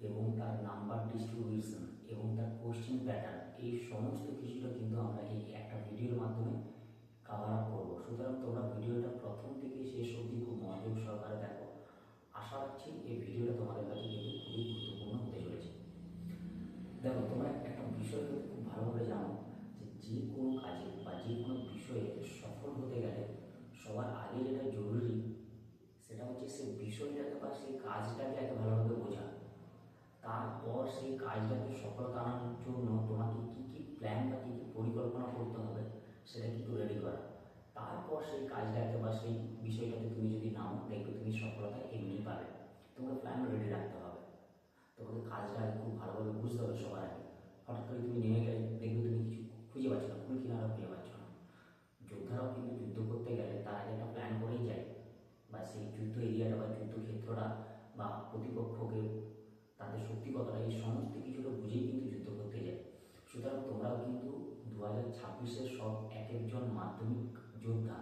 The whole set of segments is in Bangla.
এবং তার নাম্বার ডিস্ট্রিবিউশন এবং তার কোশ্চেন প্যাটার্ন এই সমস্ত কিছুটা কিন্তু আমরা এই একটা ভিডিওর মাধ্যমে কাভার আপ করব। সুতরাং তোমরা ভিডিওটা প্রথম থেকে শেষ অবধি খুব মনোযোগ সহকারে দেখো। আশা রাখছি এই ভিডিওটা তোমাদের কাছে কিন্তু খুবই গুরুত্বপূর্ণ হতে চলেছে। দেখো, তোমরা একটা বিষয় খুব ভালোভাবে জানো যে যে কোনো কাজে বা যে কোনো বিষয়ে সফল হতে গেলে সবার আগে যেটা জরুরি সেটা হচ্ছে সেই বিষয়টাকে বা সেই কাজটাকে একে ভালোভাবে বোঝা। তারপর সেই কাজটাকে সফলতা আনার জন্য তোমাকে কী কী প্ল্যান বা কী কী পরিকল্পনা করতে হবে, সেটা কিন্তু রেডি করা। তারপর সেই কাজটাকে বা সেই বিষয়টাতে তুমি যদি নাও, দেখবে তুমি সফলতা এমনি পাবে। তোমাকে প্ল্যান রেডি রাখতে হবে। তোমাকে কাজটা খুব ভালোভাবে বুঝতে হবে সবার আগে। হঠাৎ করে তুমি নেমে গেলে দেখবে তুমি কিছু খুঁজে পাচ্ছ না কুল কিনারা খুঁজে পাচ্ছ না। যোদ্ধারাও কিন্তু যুদ্ধ করতে গেলে তার একটা প্ল্যান করেই যায়। বা সেই যুদ্ধ এরিয়াটা বা যুদ্ধ ক্ষেত্রটা বা প্রতিপক্ষকে তাদের সত্যি কতটা এই সমস্ত কিছুটা বুঝেই কিন্তু যুদ্ধ করতে যায়? সুতরাং তোমরাও কিন্তু দু হাজার ছাব্বিশের সব এক একজন মাধ্যমিক যোদ্ধা,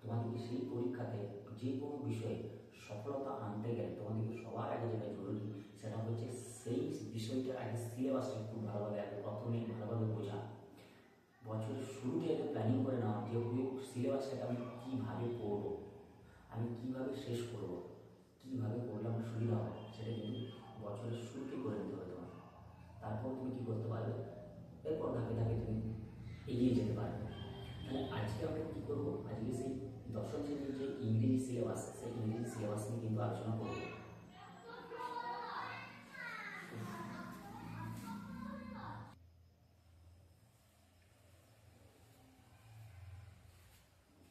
তোমাদেরকে সেই পরীক্ষাতে যে কোনো বিষয়ে সফলতা আনতে গেলে তোমাদেরকে সবার আগে যেটা জরুরি সেটা হচ্ছে সেই বিষয়টার আগে সিলেবাসটা একটু ভালোভাবে আগে প্রথমে ভালোভাবে বোঝা। বছরের শুরুতে একটা প্ল্যানিং করে নেওয়া যে ওই সিলেবাসটাকে আমি কীভাবে পড়ব, আমি কীভাবে শেষ করব, কীভাবে করলে আমার সুবিধা হবে, সেটা কিন্তু বছরের শুরুতে করে দিতে হবে তোমার তারপর তুমি কী করতে পারবে? এরপর ধাপে ধাপে তুমি এগিয়ে যেতে পারবে। তাহলে আজকে আমরা কী করব? আজকে সেই দশম শ্রেণির যে ইংরেজি সিলেবাস সেই ইংরেজি সিলেবাস নিয়ে কিন্তু আলোচনা করব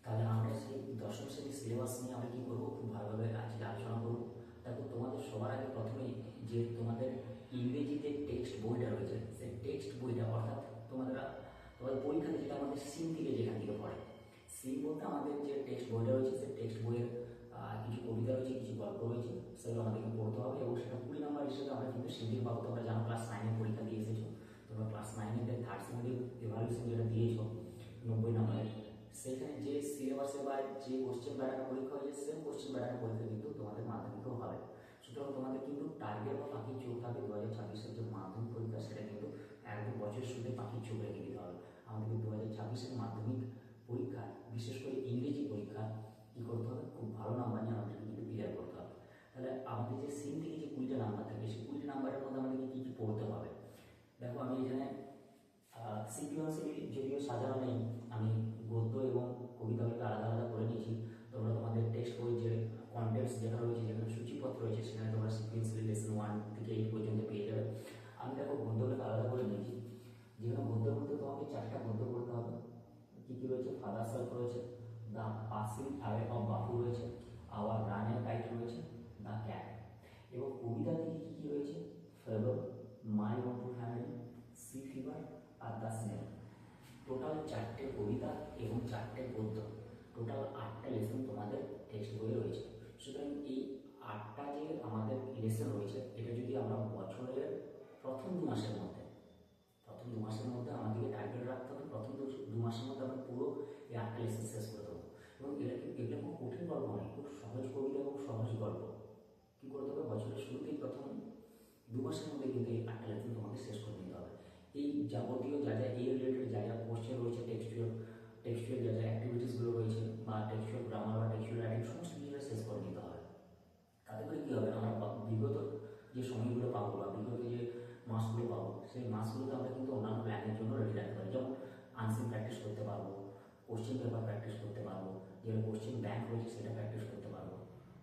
তাহলে আমরা সেই দশম শ্রেণির সিলেবাস নিয়ে আমরা কী করব খুব ভালোভাবে আজকে আলোচনা করব তারপর তোমাদের সবার আগে প্রথমেই যে তোমাদের ইংরেজিতে টেক্সট বইটা রয়েছে সেই টেক্সট বইটা অর্থাৎ তোমাদের তোমাদের পরীক্ষাতে যেটা আমাদের সিম থেকে যেখান থেকে পড়ে সিম বলতে আমাদের যে টেক্সট বইটা রয়েছে, সেই টেক্সট বইয়ের কিছু কবিতা রয়েছে, কিছু গল্প রয়েছে, সেগুলো আমাদেরকে পড়তে হবে এবং সেটা কুড়ি নাম্বার হিসেবে আমরা কিন্তু সিম পাবো। তোমরা জানো ক্লাস নাইনের পরীক্ষা দিয়ে এসেছ। তোমরা ক্লাস নাইনের থার্ড সেমিস্টার এভালুয়েশন যেটা দিয়েছ, নব্বই নাম্বারের সেখানে যে সিলেবাসে বা যে কোশ্চেন প্যাটার্ন পরীক্ষা হয়েছে সেম কোশ্চেন প্যাটার্ন পরীক্ষা কিন্তু তোমাদের মাধ্যমিকেও হবে। সুতরাং তোমাদের কিন্তু টার্গেট বা পাখির চোখ থাকবে দু হাজার ছাব্বিশের যে মাধ্যমিক পরীক্ষা, সেটা কিন্তু একদম বছর শুরুতে পাখির চোখ রেখে দিতে হবে। আমাদেরকে দু হাজার ছাব্বিশের মাধ্যমিক পরীক্ষা বিশেষ করে ইংরেজি পরীক্ষা কী করতে হবে খুব ভালো নাম্বার নিয়ে আমাদেরকে কিন্তু ক্লিয়ার করতে হবে তাহলে আমাদের যে সিম থেকে যে কুড়িটা নাম্বার থাকে সেই কুড়িটা নাম্বারের মধ্যে আমাদেরকে কী কী পড়তে হবে দেখো আমি এখানে সিকুয়েন্সে যদিও সাজানো নেই, আমি গদ্য এবং কবিতাগুলোকে আলাদা আলাদা করে নিয়েছি। তোমরা তোমাদের টেক্সট বই যে কন্টেন্টস যেটা রয়েছে, যেখানে সূচিপত্র রয়েছে, সেখানে তোমরা সিকুয়েন্সলি লেসন ওয়ান থেকে এইট পর্যন্ত পেয়ে যাবে। আমি দেখো গদ্যগুলোকে আলাদা করে নিয়েছি। যেখানে গদ্যের মধ্যে তোমাকে চারটা গদ্য পড়তে হবে। কী কী রয়েছে? ফাদার সেলফ রয়েছে the passing away of Bapu রয়েছে আওয়ার রানের কাইট রয়েছে দ্য ক্যাট এবং কবিতা থেকে কী কী রয়েছে? Fable my own true family sea fever R the snail total চারটে কবিতা এবং চারটে গদ্য টোটাল আটটা লেসন তোমাদের টেক্সট বইয়ে রয়েছে। সুতরাং এই আটটা যে আমাদের লেসন রয়েছে, এটা যদি আমরা বছরের প্রথম দু মাসের মধ্যে, প্রথম দু মাসের মধ্যে আমাদেরকে টার্গেট রাখতে হবে, প্রথম দু মাসের মধ্যে আমরা পুরো এই আটটা লেসন শেষ করে দেবো। এবং এটা এগুলো খুব কঠিন গল্প নয়, খুব সহজ কবিতা এবং সহজ গল্প কী করতে হবে বছরের শুরুতেই প্রথম দু মাসের মধ্যে কিন্তু এই আটটা লেসন তোমাকে শেষ করে নিতে হবে এই যাবতীয় যা যা এই রিলেটেড যা যা কোশ্চেন রয়েছে টেক্সচুয়াল টেক্সচুয়াল যা যা অ্যাক্টিভিটিসগুলো রয়েছে বা টেক্সচুয়াল গ্রামার বা টেক্সচুয়াল রাইটিং সমস্ত কিছুটা শেষ করে নিতে হবে। তাতে করে কী হবে? আমরা বিগত যে সময়গুলো পাবো বা বিগত যে মাসগুলো পাবো, সেই মাসগুলোতে আমরা কিন্তু অন্যান্য প্ল্যানের জন্য রেডি রাখতে পারি। যেমন আনসিন প্র্যাকটিস করতে পারব কোশ্চেন পেপার প্র্যাকটিস করতে পারব, যেটা কোশ্চেন ব্যাংক রয়েছে সেটা প্র্যাকটিস করতে পারব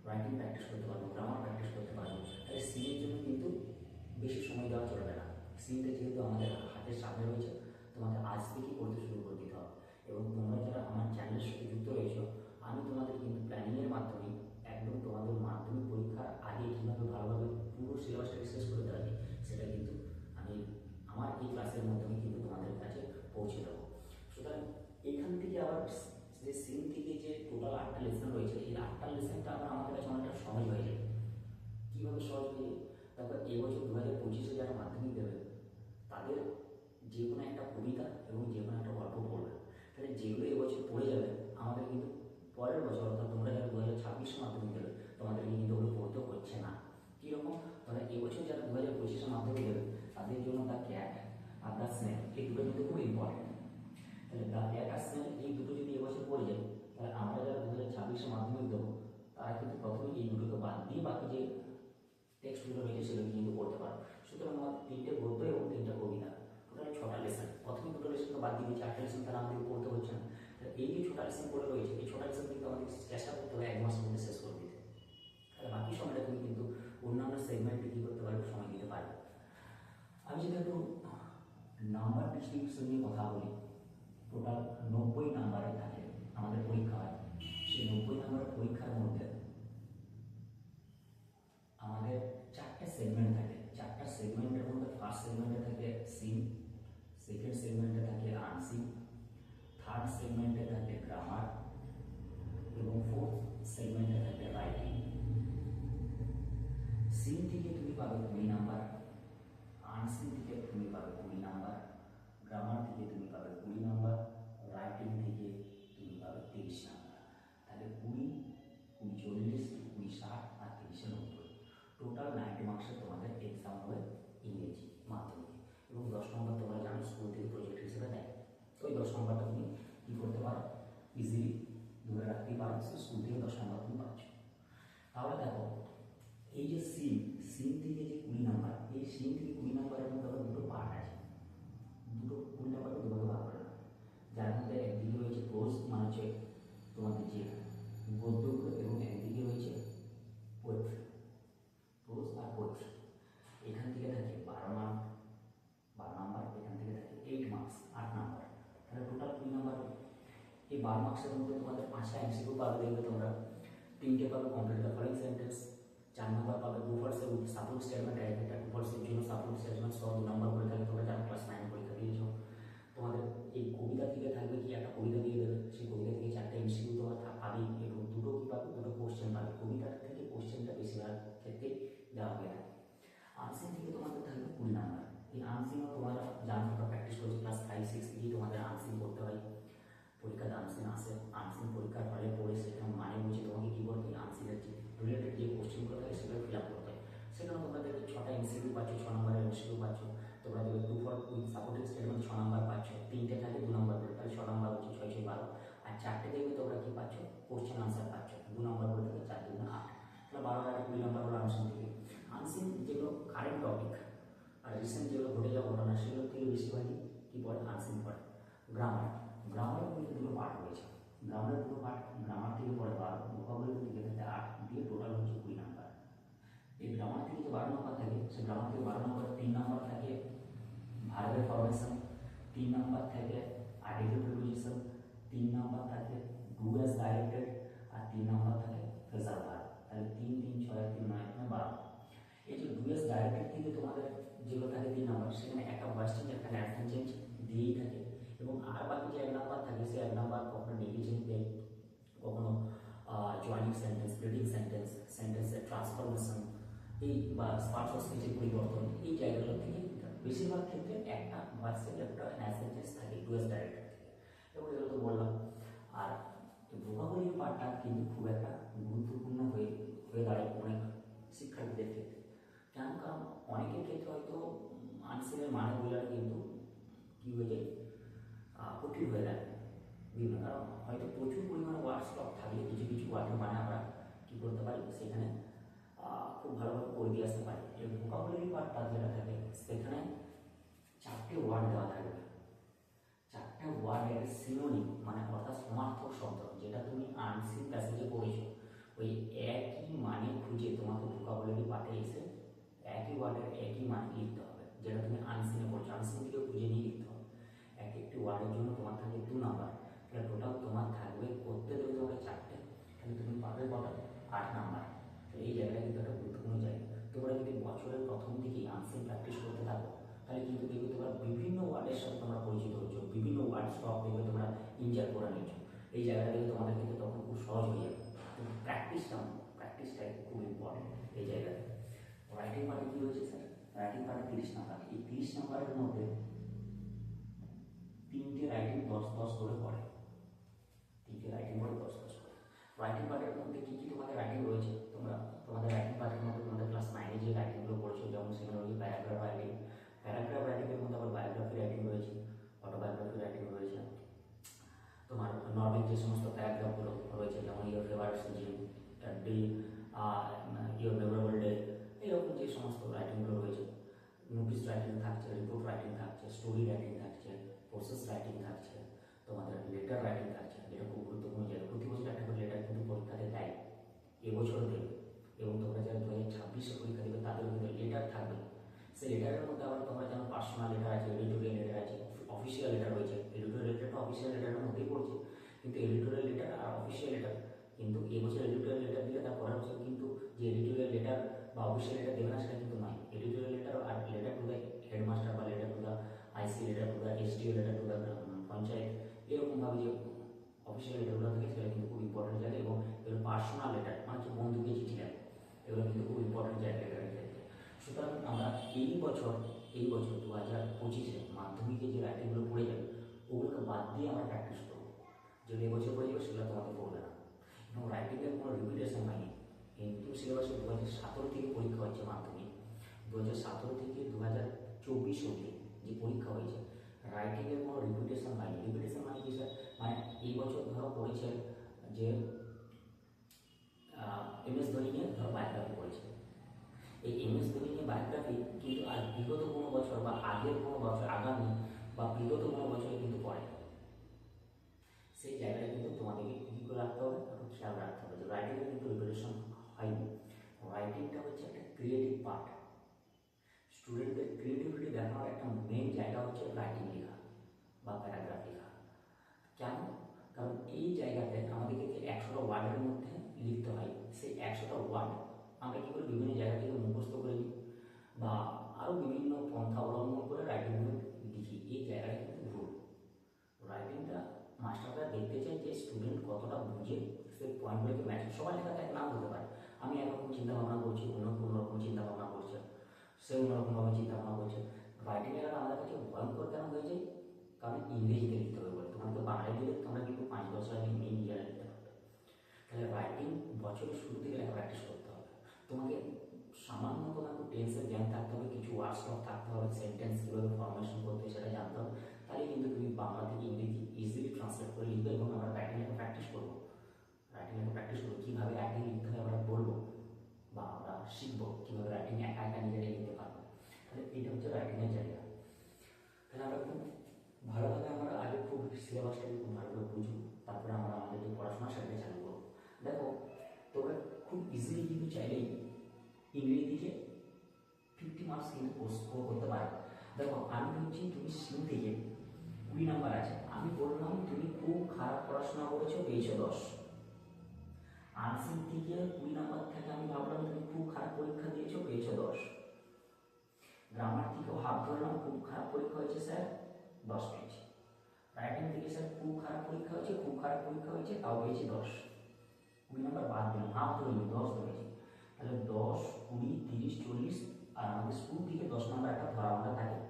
রাইটিং প্র্যাকটিস করতে পারব গ্রামার প্র্যাকটিস করতে পারব। তাহলে সিএর জন্য কিন্তু বেশি সময় দেওয়া চলবে না। সিনটা যেহেতু আমাদের হাতের সামনে রয়েছে, তোমাদের আজ থেকেই পড়তে শুরু করে দিতে হবে। এবং তোমরা যারা আমার চ্যানেলের সাথে যুক্ত রয়েছো, আমি তোমাদের কিন্তু প্ল্যানিংয়ের মাধ্যমে একদম তোমাদের মাধ্যমিক পরীক্ষার আগে কীভাবে ভালোভাবে পুরো সিলেবাসটাকে শেষ করে দেওয়া যায়, সেটা কিন্তু আমি আমার এই ক্লাসের মাধ্যমে কিন্তু তোমাদের কাছে পৌঁছে দেবো। সুতরাং এখান থেকে আবার যে সিন থেকে যে টোটাল আটটা লেসন রয়েছে, এই আটটা লেসনটা আবার আমাদের কাছে অনেকটা সহজ হয়ে যায়। কীভাবে সহজ যে কোনো একটা কবিতা এবং যে কোনো একটা গল্প পড়বে। তাহলে যেগুলো এবছর পড়ে যাবে, আমাদের কিন্তু পরের বছর, অর্থাৎ তোমরা যারা দু হাজার ছাব্বিশ মাধ্যমিক দেবে তোমাদেরকে কিন্তু ওগুলো পড়তে হচ্ছে না। কীরকম? তোমরা এবছর যারা দু হাজার পঁচিশে মাধ্যমিক দেবে তাদের জন্য তার ক্যাট আর দ্য স্নেল এই দুটো কিন্তু খুব ইম্পর্টেন্ট তাহলে দ্য ক্যাট আর স্নেল এই দুটো যদি এবছর পড়ে যায়, তাহলে আমরা যারা দু হাজার ছাব্বিশে মাধ্যমিক দেবো তারা কিন্তু প্রথমে এই দুটোকে বাদ দিয়ে বাকি যে টেক্সটগুলো রয়েছে সেগুলো কিন্তু পড়তে পারো সুতরাং আমার তিনটে বই এই যে ছটা লেসন পড়ে রয়েছে, এই ছটা লেসন কিন্তু আমাদের চেষ্টা করতে হবে এক মাসের মধ্যে শেষ করে দিতে। তাহলে বাকি সময়টা তুমি কিন্তু অন্যান্য সেগমেন্টে কী করতে পারবে, সময় দিতে পারবে। আমি যদি একটু নাম্বার ডিস্ট্রিবিউশন নিয়ে কথা বলি টোটাল নব্বই নাম্বারের থাকে আমাদের পরীক্ষা হয়। সেই নব্বই নাম্বারের পরীক্ষার মধ্যে আমাদের চারটে সেগমেন্ট থাকে, চারটা সেগমেন্টের মধ্যে ফার্স্ট সেগমেন্টে থাকে সিন সেকেন্ড সেগমেন্টে থাকে আনসিন থার্ড সেগমেন্টে থাকে গ্রামার এবং ফোর্থ সেগমেন্টে থাকে রাইটিং সিন থেকে তুমি পাবে কুড়ি নাম্বার আনসিন থেকে তুমি পাবে কুড়ি নাম্বার গ্রামার থেকে তুমি পাবে কুড়ি নাম্বার রাইটিং থেকে তুমি পাবে তিরিশ নাম্বার তাহলে কুড়ি কুড়ি চল্লিশ কুড়ি ষাট আর তিরিশে নব্বই টোটাল নাইনটি মার্কসের তোমাদের এক্সাম হবে ইংরেজি মাধ্যমিকে এবং দশ নম্বর তোমরা জানো স্কুল থেকে প্রজেক্ট হিসেবে দেয় ওই দশ নম্বরটা তুমি কী করতে পারো ইজিলি ধরে রাখতেই পারো সে স্কুল থেকে দশ নম্বর তুমি পাচ্ছ তাহলে দেখো এই যে সিন সিন থেকে যে কুড়ি নাম্বার এই সিন থেকে কুড়ি নাম্বারের মধ্যে আবার দুটো পার্ট আছে দুটো কুড়ি নাম্বারকে দুভাগে ভাগ করা হয়। যার মধ্যে একদিকে রয়েছে প্রোজ মানে হচ্ছে তোমাদের যে গদ্যগুলো এবং একদিকে রয়েছে পোয়েট্রি প্রোজ আর পোয়েট্রি এখান থেকে থাকে বারো মার্ক বারো নাম্বার এখান থেকে থাকে এইট মার্কস আট নাম্বার তাহলে টোটাল কুড়ি নাম্বার এই বারো মার্কসের মধ্যে তোমাদের পাঁচটা এমসিকিউ পাবে দেখবে তোমরা তিনটে পাবে কমপ্লিট দ্য ফলোইং সেন্টেন্স চার নম্বর পাবে টু ফলসের সাপোর্ট স্টেটমেন্ট একটা টু ফলসের জন্য সাপোর্ট স্টেটমেন্ট সহ দু নম্বর করে থাকে তোমরা যারা ক্লাস নাইন পরীক্ষা দিয়েছ তোমাদের এই কবিতা থেকে থাকবে কি একটা কবিতা দিয়ে দেবে সেই কবিতা থেকে চারটে এমসিকিউ তোমরা থা- পাবেই এবং দুটো কি পাবে দুটো কোশ্চেন পাবে কবিতা থেকে কোশ্চেনটা বেশিরভাগ ক্ষেত্রে দেওয়া হয়ে থাকে আনসিন থেকে তোমাদের থাকবে কুড়ি নাম্বার এই আনসিনও তোমরা জানো তোমরা প্র্যাকটিস করছ ক্লাস ফাইভ সিক্স থেকেই তোমাদের আনসিন করতে হয় পরীক্ষাতে আনসিন আসে আনসিন পরীক্ষার হলে পড়ে সেখানে মানে বুঝে তোমাকে কী করতে হবে আনসিনের যে রিলেটেড যে কোশ্চেনগুলো থাকে সেগুলো ফিল আপ করতে হয় সেখানে তোমরা দেখবে ছটা এমসিকিউ পাচ্ছ ছ নম্বরের এমসিকিউ পাচ্ছ তোমরা দেখবে টু ফর উইথ সাপোর্টিং স্টেটমেন্ট ছ নম্বর পাচ্ছ তিনটে থাকে দু নম্বর করে তাহলে ছ নম্বর হচ্ছে ছয় ছয় বারো আর চারটে দেখবে তোমরা কি পাচ্ছ কোশ্চেন আনসার পাচ্ছ দু নম্বর করে থাকে চার দুগুণ আট তাহলে বারো আর কুড়ি নম্বর হলো আনসিন থেকে আনসিন যেগুলো কারেন্ট টপিক আর রিসেন্ট যেগুলো ঘটে যাওয়া ঘটনা সেগুলো থেকে বেশিরভাগই কী পড়ে আনসিন পড়ে গ্রামার গ্রামারের কিন্তু দুটো পার্ট রয়েছে গ্রামারের দুটো পার্ট গ্রামার থেকে পড়ে বারো ভোকাবুলারি থেকে থাকে আট দিয়ে টোটাল হচ্ছে কুড়ি নাম্বার এই গ্রামার থেকে যে বারো নম্বর থাকে সে গ্রামার থেকে বারো নম্বর তিন নম্বর থাকে ভার্বের ফরমেশন তিন নম্বর থাকে আর্টিকেল প্রিপোজিশন তিন নম্বর থাকে ডু অ্যাজ ডাইরেক্টেড আর তিন নম্বর থাকে ফেজার ভার্ব তাহলে তিন তিন ছয় আর তিন নয় মানে বারো এই যে ডু অ্যাজ ডাইরেক্টেড থেকে তোমাদের যেগুলো থাকে তিন নম্বর সেখানে একটা ভয়েস চেঞ্জ একটা অ্যাকশন চেঞ্জ দিয়েই থাকে এবং আর বাকি যে এক নাম্বার থাকে সে এক নাম্বার কখনো নেগলিজেন্ট দেয় কখনো জয়েনিং সেন্টেন্স ব্রিডিং সেন্টেন্স সেন্টেন্সের ট্রান্সফরমেশন এই বা অফ স্পিচের পরিবর্তন, এই জায়গাগুলো থেকে বেশিরভাগ ক্ষেত্রে একটা ভার্সেল একটা সেন্টেন্স থাকে ডুয়েস ডাইরেক্টর থেকে। এবং এগুলো তো বললাম। আর ভোকাবুলারি পার্টটা কিন্তু খুব একটা গুরুত্বপূর্ণ হয়ে হয়ে দাঁড়ায় অনেক শিক্ষার্থীদের ক্ষেত্রে। কেন? কারণ অনেকের ক্ষেত্রে হয়তো আনসিনের মানে বোঝাটা কিন্তু কী হয়ে যায় কঠিন হয়ে যায়। বিভিন্ন কারণ। হয়তো প্রচুর পরিমাণে ওয়ার্ড স্টক থাকলে কিছু কিছু ওয়ার্ডের মানে আমরা কী করতে পারি? সেখানে খুব ভালোভাবে করে দিয়ে আসতে পারি। এই ভোকাবুলারি পার্টটা যেটা থাকে সেখানে চারটে ওয়ার্ড দেওয়া থাকবে। চারটে ওয়ার্ডের সিনোনিম মানে অর্থাৎ সমার্থক শব্দ, যেটা তুমি আনসিন প্যাসেজে পড়েছো। ওই একই মানে খুঁজে তোমাকে ভোকাবুলারি পার্টে এসে একই ওয়ার্ডের একই মানে লিখতে হবে, যেটা তুমি আনসিনে পড়ছো। আনসিন খুঁজে নিয়ে লিখতে হবে। এক একটি ওয়ার্ডের জন্য তোমার থাকবে দু নাম্বার তাহলে টোটাল তোমার থাকবে করতে দেবে তোমাকে চারটে। তাহলে তুমি পাবে কটা? আট নাম্বার তো এই জায়গাটা কিন্তু একটা গুরুত্বপূর্ণ জায়গা তোমরা যদি বছরের প্রথম দিকেই প্র্যাকটিস করতে থাকো, তাহলে কিন্তু দেখবে তোমরা বিভিন্ন ওয়ার্ডের সাথে তোমরা পরিচিত হচ্ছ, বিভিন্ন ওয়ার্ড স্টক দেখবে তোমরা ইনজার করে নিচ্ছ। এই জায়গাটা দেখবে তোমাদের কিন্তু তখন খুব সহজ হয়ে যাবে। প্র্যাকটিসটা প্র্যাকটিসটাই খুব ইম্পর্টেন্ট এই জায়গাতে। রাইটিং পার্টে কী হয়েছে স্যার রাইটিং পার্টে তিরিশ নাম্বার এই তিরিশ নাম্বারের মধ্যে তিনটে রাইটিং দশ দশ করে পড়ে। তিনটে রাইটিং পড়ে দশ দশ করে রাইটিং পার্টের মধ্যে কী কী তোমাদের রাইটিং রয়েছে? তোমরা, তোমাদের রাইটিং পার্টের মধ্যে তোমাদের ক্লাস নাইনে যে রাইটিং সমস্ত রাইটিংগুলো রয়েছে নোটিস রাইটিং থাকছে রিপোর্ট রাইটিং থাকছে স্টোরি রাইটিং থাকছে প্রসেস রাইটিং থাকছে তোমাদের লেটার রাইটিং থাকছে যেটা খুব গুরুত্বপূর্ণ জায়গা প্রতি বছর একটা করে লেটার কিন্তু পরীক্ষাতে দেয় এবছরও দেবে এবং তোমরা যারা দু হাজার ছাব্বিশে পরীক্ষা দেবে তাদেরও কিন্তু লেটার থাকবে সেই লেটারের মধ্যে আবার তোমরা যেমন পার্সোনাল লেটার আছে এডিটোরিয়াল লেটার আছে অফিসিয়াল লেটার রয়েছে এডিটোরিয়াল লেটারটা অফিসিয়াল লেটারের মধ্যেই পড়ছে। কিন্তু এডিটোরিয়াল লেটার আর অফিসিয়াল লেটার কিন্তু এবছর এডিটোরিয়াল লেটার দিলে তার পরের বছর কিন্তু যে এডিটোরিয়াল লেটার বা অফিসিয়াল লেটার দেবে না, সেটা কিন্তু নয় এডিটোরিয়াল লেটার আর লেটার টু দ্য হেডমাস্টার বা letter to the IC letter to the SDO letter to the panchayat, এরকমভাবে যে অফিসিয়াল লেটারগুলো থাকে সেটা কিন্তু খুব ইম্পর্টেন্ট জায়গা এবং এগুলো পার্সোনাল লেটার মানে হচ্ছে বন্ধুকে চিঠি লেখা। এগুলো কিন্তু খুব ইম্পর্টেন্ট জায়গা ক্ষেত্রে সুতরাং আমরা এই বছর এই বছর দু হাজার পঁচিশে মাধ্যমিকে যে রাইটিংগুলো পড়ে যাবে, ওগুলোকে বাদ দিয়ে আমরা প্র্যাকটিস করব। যদি এবছর পড়ে যাবে, সেগুলো তোমাদের পড়বে না। এবং রাইটিংয়ের কোনো রিপিটেশন হয়নি। কিন্তু সিলেবাসে দু হাজার সতেরো থেকে পরীক্ষা হচ্ছে মাধ্যমিক। দু হাজার সতেরো থেকে দু হাজার চব্বিশ অবধি যে পরীক্ষা হয়েছে রাইটিংয়ের কোনো রিপিটেশন হয়নি। রিপিটেশন মানে কি স্যার মানে এই বছর ধরো পড়েছে যে এম এস ধোনি নিয়ে ধরো বায়োগ্রাফি পড়েছে এই এম এস ধোনি নিয়ে বায়োগ্রাফি কিন্তু আর বিগত কোনো বছর বা আগের কোনো বছর, আগামী বা বিগত কোনো বছরে কিন্তু পড়ে সেই জায়গাটা কিন্তু তোমাদেরকে কী করে রাখতে হবে, একটু খেয়াল রাখতে হবে যে রাইটিংয়ে কিন্তু রিপিটেশন হয়নি। রাইটিংটা হচ্ছে একটা ক্রিয়েটিভ পার্ট স্টুডেন্টদের ক্রিয়েটিভিটি দেখানোর একটা মেন জায়গা হচ্ছে রাইটিং লেখা বা প্যারাগ্রাফ লেখা। কেন? কারণ এই জায়গাতে আমাদেরকে যে একশোটা ওয়ার্ডের মধ্যে লিখতে হয়, সেই একশোটা ওয়ার্ড আমরা কী করে বিভিন্ন জায়গা থেকে মুখস্থ করে নিই? বা আরও বিভিন্ন পন্থা অবলম্বন করে রাইটিংগুলো লিখি। এই জায়গাটা কিন্তু ভুল। রাইটিংটা মাস্টাররা দেখতে চায় যে স্টুডেন্ট কতটা বুঝে, সেই পয়েন্টগুলোকে ম্যাচ সবার লেখাতে এক নাম হতে পারে। আমি একরকম চিন্তা ভাবনা করছি, অন্য অন্যরকম চিন্তা ভাবনা করছে সে অন্যরকমভাবে চিন্তা ভাবনা করছে। রাইটিং আমাদের কাছে ভয়ঙ্কর কেন হয়ে যায় কারণ ইংরেজিতে লিখতে হবে বলে। তোমাকে বাংলায় দিলে তোমরা কিন্তু পাঁচ লাইন নিয়ে নিজেরা লিখতে পারবে। তাহলে রাইটিং বছরের শুরু থেকে লেখা প্র্যাকটিস করতে হবে তোমাকে সামান্য তোমাকে টেন্সের জ্ঞান থাকতে হবে, কিছু ওয়ার্ড স্টক থাকতে হবে সেন্টেন্স কীভাবে ফর্মেশন করতে সেটা জানতে হবে তাহলে কিন্তু তুমি বাংলা থেকে ইংরেজি ইজিলি ট্রান্সলেট করে লিখবে এবং আমরা রাইটিং লেখা প্র্যাকটিস করব। রাইটিং লেখা প্র্যাকটিস করব, কীভাবে রাইটিং লিখতে হয় আমরা বলব বা আমরা শিখব, কীভাবে রাইটিং একা একা নিজেরাই লিখতে পারব। তাহলে এটা হচ্ছে রাইটিংয়ের জায়গা। তাহলে আমরা খুব ভালোভাবে আমরা আগে খুব সিলেবাসটাকে খুব ভালোভাবে বুঝব, তারপরে আমরা আমাদের যে পড়াশোনা সেটাকে চালু করব। দেখো, তোমরা খুব ইজিলি কিন্তু চাইলেই ইংরেজিতে ফিফটি মার্কস কিন্তু স্কোর করতে পারে দেখো আমি হচ্ছি তুমি সিম থেকে কুড়ি নাম্বার আছে। আমি বললাম, তুমি খুব খারাপ পড়াশোনা করেছ, পেয়েছ দশ। আনসিন থেকে কুড়ি নাম্বার থেকে আমি ভাবলাম, তুমি খুব খারাপ পরীক্ষা দিয়েছ, পেয়েছ দশ। গ্রামার থেকেও হাফ ধরলাম, খুব খারাপ পরীক্ষা হয়েছে, স্যার, দশ পেয়েছি। রাইটিং থেকে স্যার, খুব খারাপ পরীক্ষা হয়েছে, খুব খারাপ পরীক্ষা হয়েছে, তাও পেয়েছি দশ। নাম্বার বাদ দিলাম। হাফ ধরিনি দশ ধরেছি তাহলে দশ, কুড়ি, তিরিশ, চল্লিশ আর আমাদের স্কুল থেকে দশ নাম্বার একটা ধরা বাঁধা থাকে,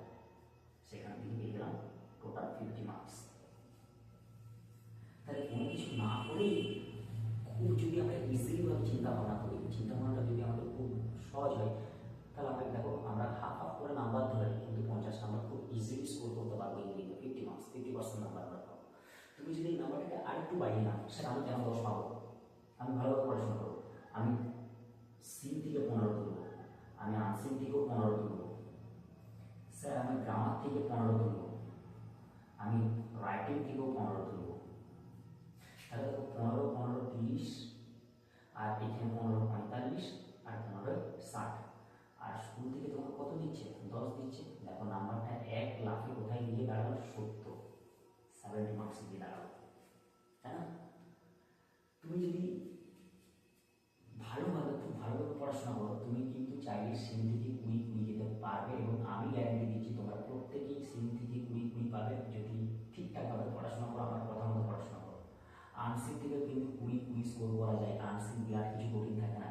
সেখান থেকে পেয়ে গেলাম টোটাল ফিফটি মার্কস তাহলে কোনো কিছু না করেই খুব যদি আমরা ইজিলিভাবে চিন্তা ভাবনা করি চিন্তা ভাবনাটা যদি আমাদের খুব সহজ হয়, তাহলে আমরা দেখো, আমরা হাফ হাফ করে নাম্বার ধরে কিন্তু পঞ্চাশ নাম্বার খুব ইজিলি স্কোর করতে পারব ইংরেজিতে fifty marks fifty percent number আমরা পাবো। তুমি যদি এই নাম্বারটাকে আরেকটু বাড়িয়ে নাও, সেটা আমি কেন দশ পাবো? আমি ভালো পড়াশোনা করব। আমি সিন থেকে পনেরো তুলব আমি আনসিন থেকেও পনেরো তুলব স্যার, আমি গ্রামার থেকে পনেরো তুলব আমি রাইটিং থেকেও পনেরো তুলব তাহলে দেখো পনেরো পনেরো তিরিশ, আর এখানে পনেরো পঁয়তাল্লিশ, আর পনেরো ষাট। আর স্কুল থেকে তোমাকে কত দিচ্ছে? দশ দিচ্ছে। দেখো, নাম্বারটা এক লাখে কোথায় গিয়ে দাঁড়াল? সত্তর। সেভেন্টি মার্কস গিয়ে দাঁড়াল। তাই না? তুমি যদি ভালোভাবে খুব ভালোভাবে পড়াশোনা করো, তুমি কিন্তু চাইলে সিম থেকে কুড়ি কুড়ি যেতে পারবে এবং আমি গ্যারান্টি দিচ্ছি তোমরা প্রত্যেকেই সিম থেকে কুড়ি কুড়ি পাবে যদি ঠিকঠাকভাবে পড়াশোনা করো, আমার কথা মতো পড়াশোনা করো। আনসিক থেকে কিন্তু কুড়ি কুড়ি স্কোর করা যায়। আনসিন বিরাট কিছু কঠিন থাকে না।